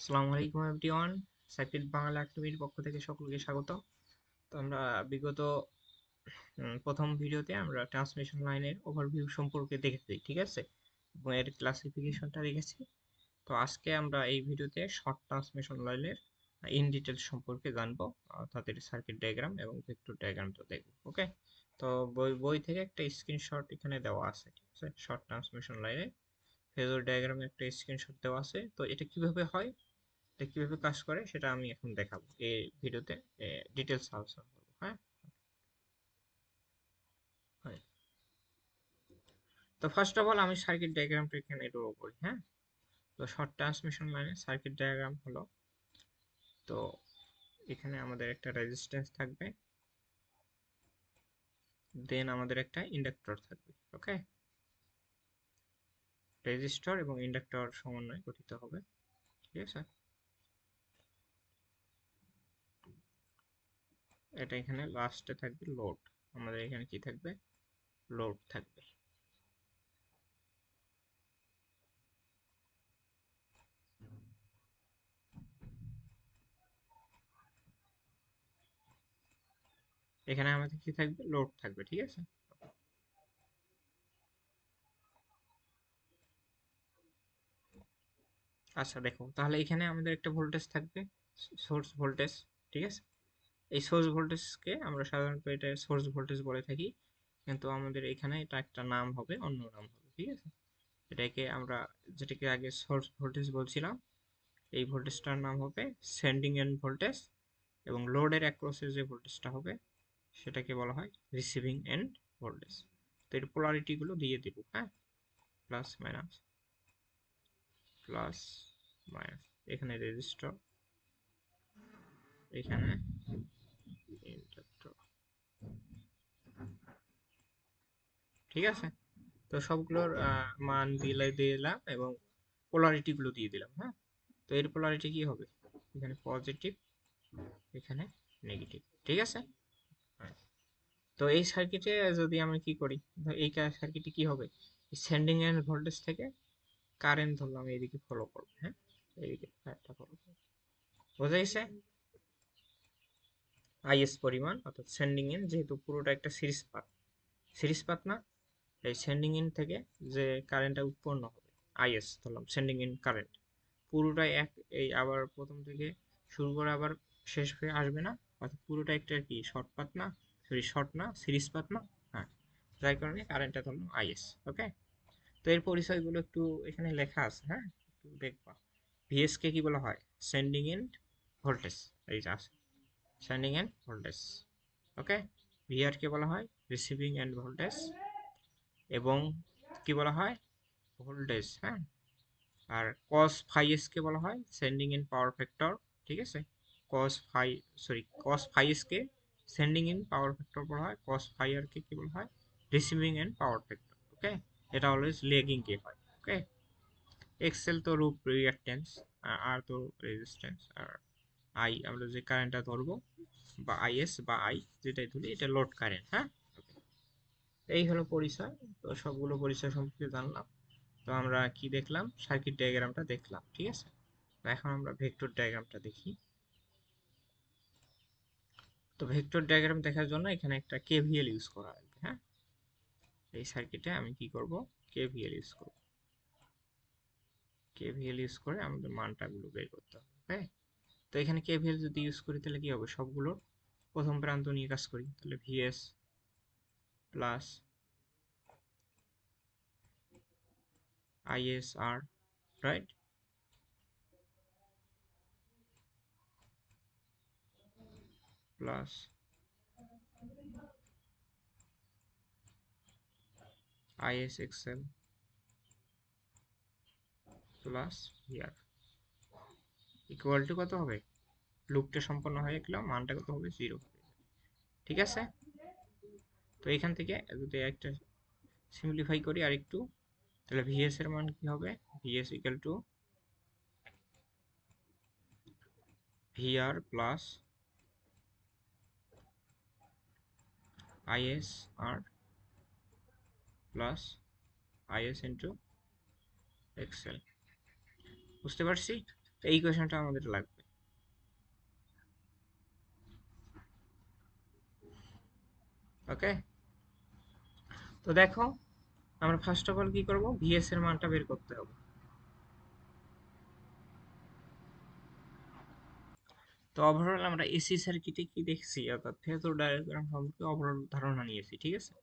আসসালামু আলাইকুম everyone circuit Bangla একাডেমির পক্ষ থেকে সকলকে স্বাগত। তো আমরা বিগত প্রথম ভিডিওতে আমরা ট্রান্সমিশন লাইনের ওভারভিউ সম্পর্কে দেখেছি, ঠিক আছে? এবং এর ক্লাসিফিকেশনটা দেখেছি। তো আজকে আমরা এই ভিডিওতে শর্ট ট্রান্সমিশন লাইনের ইন ডিটেলস সম্পর্কে জানব তাদের সার্কিট ডায়াগ্রাম এবং ভেক্টর ডায়াগ্রামটা দেখব ওকে তো বই বই থেকে একটা স্ক্রিনশট এখানে দেওয়া আছে, ঠিক আছে? শর্ট ট্রান্সমিশন লাইনের ফেজর ডায়াগ্রামে একটা স্ক্রিনশট দেওয়া আছে। তো এটা কীভাবে হয়? এটা কীভাবে কাজ করে সেটা আমি এখন দেখাবো। এই ভিডিওতে ডিটেলস আলোচনা করব হ্যাঁ? তো ফার্স্ট অফ অল আমি সার্কিট ডায়াগ্রামটা এখানে ড্র করি হ্যাঁ? তো শর্ট ট্রান্সমিশন লাইনে সার্কিট ডায়াগ্রাম হলো, তো এখানে আমাদের একটা রেজিস্ট্যান্স থাকবে দেন আমাদের একটা ইন্ডাক্টর থাকবে ওকে রেজিস্টর এবং ইন্ডাক্টর সমন্বয়ে গঠিত হবে, ঠিক আছে? এটা এখানে লাস্টে থাকবে লোড আমাদের এখানে কি থাকবে? লোড থাকবে। এখানে আমাদের কি থাকবে? লোড থাকবে, ঠিক আছে? আচ্ছা দেখো, তাহলে এখানে আমাদের একটা ভোল্টেজ থাকবে সোর্স ভোল্টেজ ঠিক আছে? এই সোর্স ভোল্টেজকে আমরা সাধারণত এটা সোর্স ভোল্টেজ বলে থাকি। কিন্তু আমাদের এখানে এটা একটা নাম হবে, অন্য নাম হবে, ঠিক আছে? এটাকে আমরা যেটাকে আগে সোর্স ভোল্টেজ বলছিলাম, এই ভোল্টেজটার নাম হবে সেন্ডিং এন্ড ভোল্টেজ এবং লোডের অ্যাক্রসে যে ভোল্টেজটা হবে, সেটাকে বলা হয় রিসিভিং এন্ড ভোল্টেজ তো এর পোলারিটিগুলো দিয়ে দেব হ্যাঁ? প্লাস মাইনাস প্লাস মাইনাস এখানে রেজিস্টার এখানে ইন্ডাক্টর ঠিক আছে? তো সবগুলোর মান দিলে দিলাম এবং পোলারিটি গুলো দিয়ে দিলাম হ্যাঁ? তো এর পোলারিটি কি হবে? এখানে পজিটিভ এখানে নেগেটিভ ঠিক আছে। তো এই সার্কিটে যদি আমি কি করি? এই সার্কিটে কি হবে? সেন্ডিং এন্ড ভোল্টেজ থেকে কারেন্ট ধরলাম, এইদিকে ফলো করব হ্যাঁ? এইদিকে একটা ফলো করব। বোঝা গেছে? আইএস পরিমাণ, অর্থাৎ সেন্ডিং এন্ড যেহেতু পুরোটা একটা সিরিজ পাথ সিরিজ পাথ না? এই সেন্ডিং ইন থেকে যে কারেন্টটা উৎপন্ন হবে আইএস ধরলাম সেন্ডিং ইন কারেন্ট পুরোটাই এক, এই আবার প্রথম থেকে শুরু করে আবার শেষ হয়ে আসবে না? অর্থাৎ পুরোটা একটা কি শর্ট পাথ না? সরি শর্ট না সিরিজ পাথ না? হ্যাঁ যার কারণে কারেন্টটা ধরলাম আইএস ওকে তো এর পরিচয়গুলো একটু এখানে লেখা আছে হ্যাঁ? একটু দেখবা। ভিএস কে বলা হয়? সেন্ডিং ইন ভোল্টেজ এই যে আছে। Sending end voltage okay VR কে বলা হয়? রিসিভিং এন্ড ভোল্টেজ এবং কি বলা হয়? ভোল্টেজ হ্যাঁ? আর কস ফাইএস কে বলা হয়? সেন্ডিং ইন পাওয়ার ফ্যাক্টর ঠিক আছে? Cos phi sorry cos phi S K sending in power factor বলা হয়। কস ফাইআর কে কি বলা হয়? Receiving end power factor okay এটা অলওয়েজ লেগিং কে হয় ওকে এক্সেল তো রূপ রিঅ্যাক্টেন্স আর তো রেজিস্ট্যান্স আর আই আমরা যে কারেন্টটা ধরবো, বা আইএস বা আই যেটাই ধরি, এটা লোড কারেন্ট হ্যাঁ. এই হলো পরিচয়। তো সবগুলো পরিচয় সম্পর্কে জানলাম। তো আমরা কি দেখলাম? সার্কিট ডায়াগ্রামটা দেখলাম, ঠিক আছে? এখন আমরা ভেক্টর ডায়াগ্রামটা দেখি। তো ভেক্টর ডায়াগ্রাম দেখার জন্য এখানে একটা কেভিএল ইউজ করা লাগবে হ্যাঁ? এই সার্কিটে আমি কি করব? কেভিএল ইউজ করব। কেভিএল ইউজ করে আমাদের মানটাগুলো বের করতে হবে হ্যাঁ তো এখানে কেভিএল যদি ইউজ করি তাহলে কি হবে? সবগুলোর প্রথম প্রান্ত নিয়ে কাজ করি, তাহলে VS plus ISR right plus ISXL plus VR equal to কত হবে? লুপটা সম্পন্ন হয়ে গেল, মানটা কত হবে? জিরো ঠিক আছে? তো এখান থেকে যদি একটা সিম্পলিফাই করি আর একটু তাহলে ভিএস এর মান কি হবে? VS equal to VR plus IS R plus IS into XL বুঝতে পারছি? তো এই কোয়েশনটা আমাদের লাগবে। ওকে তো দেখো, আমরা ফার্স্ট অফ অল কি করব? ভিএস এর মানটা বের করতে হবে। তো ওভারঅল আমরা এসি সার্কিটে কি দেখছি? অর্থাৎ ফেজর ডায়াগ্রাম সম্পর্কে ওভারঅল ধারণা নিয়েছি, ঠিক আছে?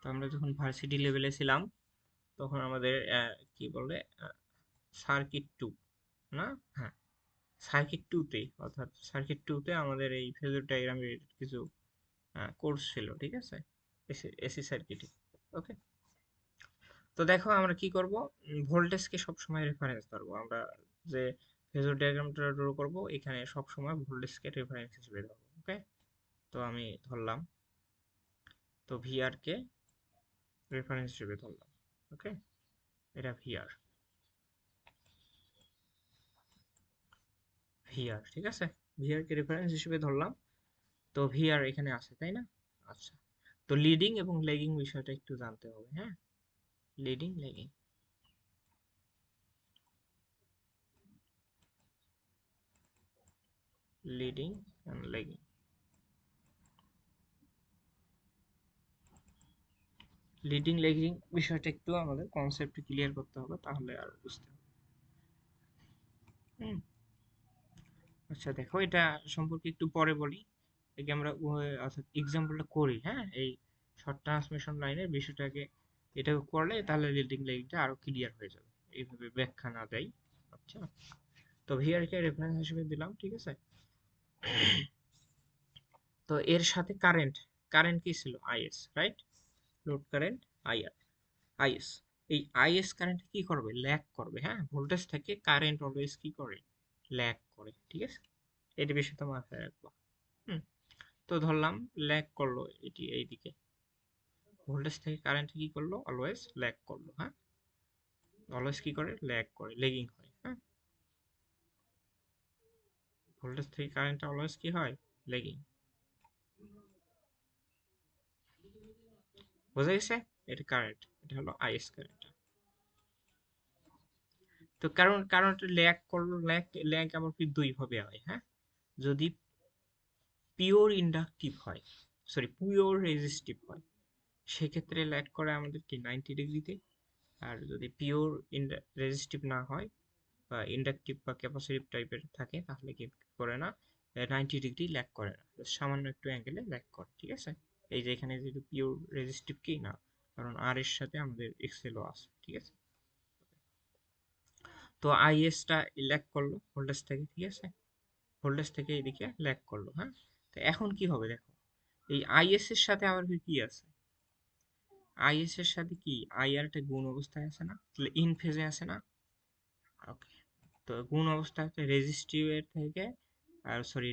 তো আমরা যখন ভার্সিটি লেভেলে ছিলাম, তখন আমাদের কি বলে সার্কিট টু না? হ্যাঁ সার্কিট টুতে অর্থাৎ সার্কিট টুতে আমাদের এই ফেজর ডায়াগ্রামের কিছু কোর্স ছিল, ঠিক আছে? এসি এসি সার্কিটে ওকে তো দেখো আমরা কি করব? ভোল্টেজকে সবসময় রেফারেন্স ধরবো। আমরা যে ফেজর ডায়াগ্রামটা ড্র করব, এখানে সব সময় ভোল্টেজকে রেফারেন্স হিসেবে ধরবো ওকে তো আমি ধরলাম, তো ভিআর কে রেফারেন্স হিসেবে ধরলাম ওকে এটা ভিআর ভিআর ঠিক আছে? ভিআর কে রেফারেন্স হিসেবে ধরলাম, তো ভিআর এখানে আছে, তাই না? আচ্ছা। তো লিডিং এবং লেগিং বিষয়টা একটু জানতে হবে হ্যাঁ? Leading lagging leading and lagging. Leading lagging বিষয়টা একটু আমাদের কনসেপ্ট ক্লিয়ার করতে হবে, তাহলে আর বুঝতে হবে। আচ্ছা দেখো, এটা সম্পর্কে একটু পরে বলি। একে আমরা অর্থাৎ এক্সাম্পলটা করি হ্যাঁ? এই শর্ট ট্রান্সমিশন লাইনের বিষয়টাকে এটা করলে তাহলে লিডিং লেগিংটা আরও ক্লিয়ার হয়ে যাবে। এইভাবে ব্যাখ্যা না দেয় আচ্ছা। তো ভিআর কে রেফারেন্স হিসেবে দিলাম, ঠিক আছে? তো এর সাথে কারেন্ট কারেন্ট কি ছিল? IS right load current IR IS এই আইএস কারেন্ট কি করবে? ল্যাগ করবে হ্যাঁ? ভোল্টেজ থেকে কারেন্ট অলওয়েজ কি করে? ল্যাগ করে, ঠিক আছে? এটি বেশি তো মাথায় রাখব। হুম। তো ধরলাম ল্যাগ করল এটি এইদিকে। ভোল্টেজ থেকে কারেন্ট কি করল? অলওয়েজ ল্যাগ করল হ্যাঁ? অলওয়েজ কি করে? ল্যাগ করে লেগিং হয় হ্যাঁ? ভোল্টেজ থেকে কারেন্টটা অলওয়েজ কি হয়? লেগিং বোঝা গেছে? এটা কারেন্ট এটা হলো আইএস কারেন্ট তো কারণ কারণ ল্যাগ করল ল্যাগ ল্যাগ আবার কি দুই ভাবে হয় হ্যাঁ? যদি পিওর ইন্ডাকটিভ হয় সরি পিওর রেজিস্টিভ হয়, সেক্ষেত্রে ল্যাগ করে আমাদের কি নাইনটি ডিগ্রিতে আর যদি পিওর ইন্ডা রেজিস্টিভ না হয় বা ইন্ডাকটিভ বা ক্যাপাসিটিভ টাইপের থাকে, তাহলে কি করে না নাইনটি ডিগ্রি ল্যাক করে না সামান্য একটু অ্যাঙ্গেলে ল্যাক করে, ঠিক আছে? এই যে এখানে যেহেতু পিওর রেজিস্টিভ কি না, কারণ আর এর সাথে আমাদের এক্সেলও আছে, ঠিক আছে? তো আইএসটা ল্যাক করল ভোল্টেজ থেকে, ঠিক আছে? ভোল্টেজ থেকে এদিকে ল্যাক করল হ্যাঁ? তো এখন কি হবে দেখো? এই আইএস এর সাথে আমার কি আছে? আইএস এর সাথে কি? আইআরটা গুণ অবস্থায় আছে না? তাহলে ইন ফেজে আছে না? ওকে তো গুণ অবস্থা হচ্ছে রেজিস্টিভের থেকে, আর সরি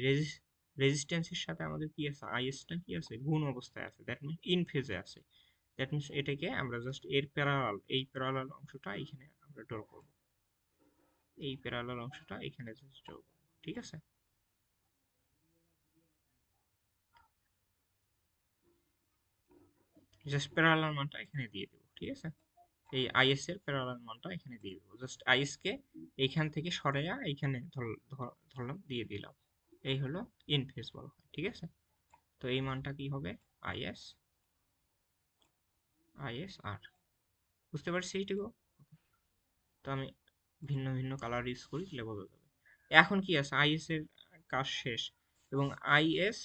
রেজিস্ট্যান্সের সাথে আমাদের কি আছে? আইএসটা কি আছে? গুণ অবস্থায় আছে। দ্যাট মিনস ইন ফেজে আছে। দ্যাট মিনস এটাকে আমরা জাস্ট এর প্যারালাল এই প্যারালাল অংশটা এখানে আমরা ড্র করব। এই প্যারালাল অংশটা এখানে জাস্ট ড্র করব। ঠিক আছে? জাস্ট প্যারালাল মানটা এখানে দিয়ে দেব, ঠিক আছে? এই আইএস এর প্যারালাল মানটা এখানে দিয়ে দেবো। জাস্ট আইএস কে এইখান থেকে সরাইয়া এইখানে ধরলাম, দিয়ে দিলাম। এই হলো ইন ফেজ বলা হয়, ঠিক আছে? তো এই মানটা কি হবে? আইএস আইএস আর বুঝতে পারছি এইটুকু? তো আমি ভিন্ন ভিন্ন কালার ইউজ করি তাহলে এখন কি আছে? আইএস এর কাজ শেষ। এবং আইএস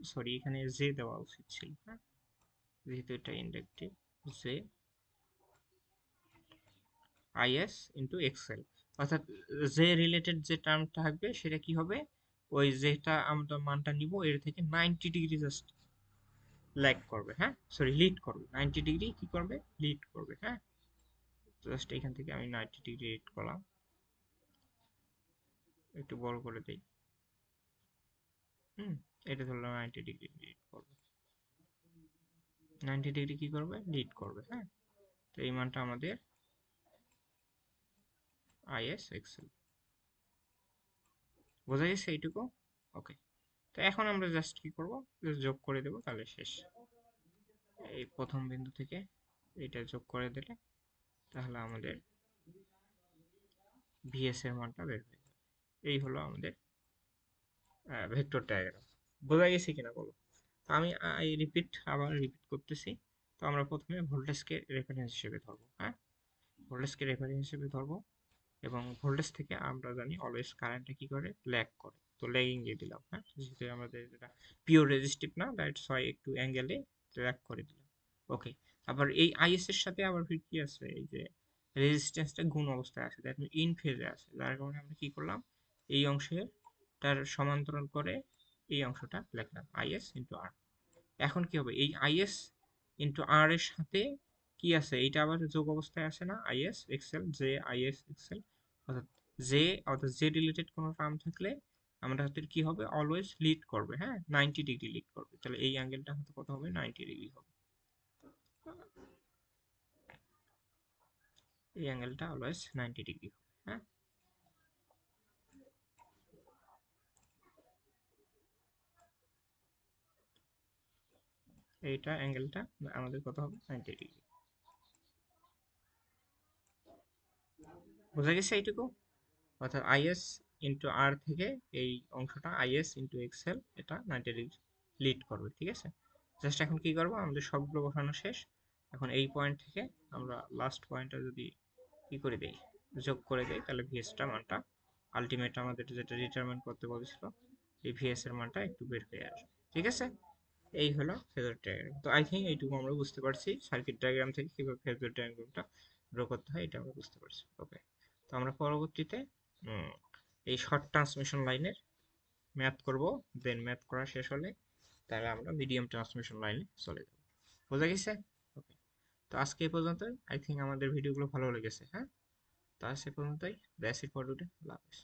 সরি এখানে জে দেওয়া উচিত ছিল হ্যাঁ? যেহেতু এটা inductive J IS into XL অর্থাৎ যে রিলেটেড যে টার্মটা থাকবে, সেটা কি হবে? ওই যেটা আমরা মানটা নিব, এর থেকে নাইনটি ডিগ্রি জাস্ট ল্যাগ করবে হ্যাঁ? সরি লিড করবে। নাইনটি ডিগ্রি কি করবে? লিড করবে হ্যাঁ? জাস্ট এখান থেকে আমি নাইনটি ডিগ্রি লিড করলাম। একটু বড় করে দেই। হুম, এটা ধরলাম নাইনটি ডিগ্রি লিড করবে। নাইনটি ডিগ্রি কি করবে? লিড করবে হ্যাঁ? তো এই মানটা আমাদের আইএস এক্সেল বোঝা গেছে এইটুকু? ওকে তো এখন আমরা জাস্ট কি করব? যোগ করে দেব, তাহলে শেষ। এই প্রথম বিন্দু থেকে এটা যোগ করে দিলে তাহলে আমাদের ভিএস এর মানটা বের হয়ে যাবে। এই হলো আমাদের ভেক্টর ডায়াগ্রাম বোঝা গেছে কিনা বলো? তো আমি এই রিপিট আবার রিপিট করতেছি। তো আমরা প্রথমে ভোল্টেজকে রেফারেন্স হিসেবে ধরবো হ্যাঁ? ভোল্টেজকে রেফারেন্স হিসেবে ধরবো এবং ভোল্টেজ থেকে আমরা জানি অলওয়েজ কারেন্টটা কি করে? ল্যাগ করে। তো ল্যাগিং দিয়ে দিলাম হ্যাঁ? যেহেতু আমাদের এটা পিওর রেজিস্টিভ না দ্যাটস হয় একটু অ্যাঙ্গেলে ল্যাগ করে দিলাম। ওকে আবার এই আইএস এর সাথে আবার ফির কি আছে? এই যে রেজিস্ট্যান্সটা গুণ অবস্থায় আছে দ্যাট ইন ফেজে আছে। যার কারণে আমরা কি করলাম? এই অংশে তার সমান্তরাল করে এই অংশটা লিখলাম আইএস ইন্টু আর এখন কি হবে? এই আইএস ইন্টু আর এর সাথে কি আছে? এইটা আবার যোগ অবস্থায় আছে না। IS XL J IS XL অর্থাৎ জে অর্থাৎ জে রিলেটেড কোনো টার্ম থাকলে আমাদের কি হবে? অলওয়েজ লিড করবে হ্যাঁ? নাইনটি ডিগ্রি লিড করবে। তাহলে এই অ্যাঙ্গেলটা হয়তো কত হবে? নাইনটি ডিগ্রি হবে। এই অ্যাঙ্গেলটা অলওয়েজ নাইনটি ডিগ্রি হবে হ্যাঁ এইটা অ্যাঙ্গেলটা, আমাদের কত হবে? নাইনটি ডিগ্রি বোঝা গেছে এইটুকু? অর্থাৎ আইএস ইন্টু আর থেকে এই অংশটা আইএস ইন্টু এক্সেল এটা নাইনটি ডিগ্রি লিড করবে, ঠিক আছে? জাস্ট এখন কি করব? আমাদের সবগুলো বসানো শেষ। এখন এই পয়েন্ট থেকে আমরা লাস্ট পয়েন্টটা যদি কি করে দেই, যোগ করে দেই, তাহলে ভিএসটা মানটা আলটিমেট আমাদের যেটা ডিটারমিন করতে বলেছিল, এই ভিএস এর মানটা একটু বের হয়ে আসবে, ঠিক আছে? এই হলো ফেজার ডায়াগ্রাম তো আই থিঙ্ক এইটুকু আমরা বুঝতে পারছি। সার্কিট ডায়াগ্রাম থেকে কীভাবে ফেজার ডায়াগ্রামটা ড্র করতে হয় এটা আমরা বুঝতে পারছি। ওকে তো আমরা পরবর্তীতে এই শর্ট ট্রান্সমিশন লাইনের ম্যাথ করব। দেন ম্যাথ করা শেষ হলে তাহলে আমরা মিডিয়াম ট্রান্সমিশন লাইনে চলে যাব। বোঝা গেছে? ওকে তো আজকে এই পর্যন্তই। আই থিঙ্ক আমাদের ভিডিওগুলো ভালো লেগেছে হ্যাঁ? তো আজ এ পর্যন্তই। দ্যাটস ইট ফর টুডে হাফেজ।